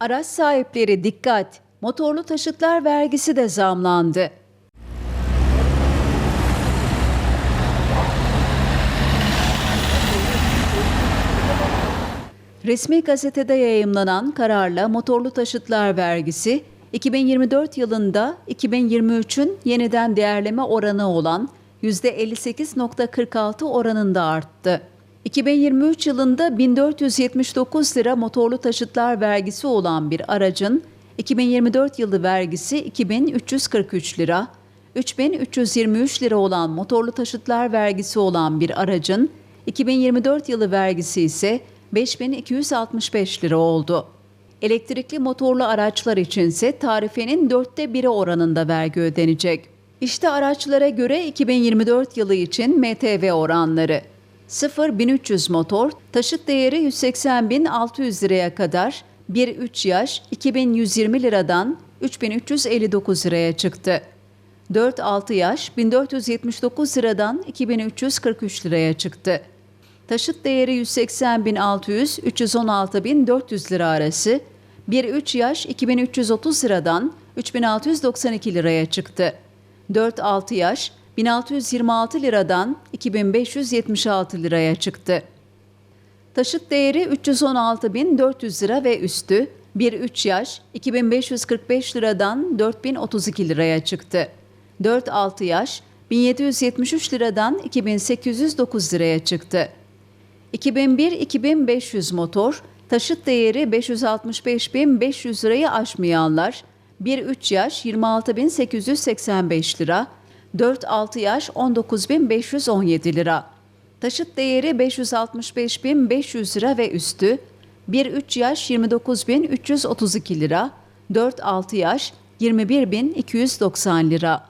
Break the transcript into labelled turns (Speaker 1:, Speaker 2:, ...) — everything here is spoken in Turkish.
Speaker 1: Araç sahipleri dikkat! Motorlu taşıtlar vergisi de zamlandı. Resmi gazetede yayımlanan kararla motorlu taşıtlar vergisi 2024 yılında 2023'ün yeniden değerleme oranı olan %58.46 oranında arttı. 2023 yılında 1479 lira motorlu taşıtlar vergisi olan bir aracın 2024 yılı vergisi 2343 lira, 3323 lira olan motorlu taşıtlar vergisi olan bir aracın 2024 yılı vergisi ise 5265 lira oldu. Elektrikli motorlu araçlar içinse tarifenin dörtte biri oranında vergi ödenecek. İşte araçlara göre 2024 yılı için MTV oranları. 0-1300 motor, taşıt değeri 180.600 liraya kadar 1-3 yaş 2120 liradan 3359 liraya çıktı. 4-6 yaş 1479 liradan 2343 liraya çıktı. Taşıt değeri 180.600 316.400 lira arası 1-3 yaş 2330 liradan 3692 liraya çıktı. 4-6 yaş 1626 liradan 2576 liraya çıktı. Taşıt değeri 316.400 lira ve üstü 1-3 yaş 2545 liradan 4032 liraya çıktı. 4-6 yaş 1773 liradan 2809 liraya çıktı. 2001-2500 motor, taşıt değeri 565.500 lirayı aşmayanlar, 1-3 yaş 26.885 lira, 4-6 yaş 19.517 lira. Taşıt değeri 565.500 lira ve üstü, 1-3 yaş 29.332 lira, 4-6 yaş 21.290 lira.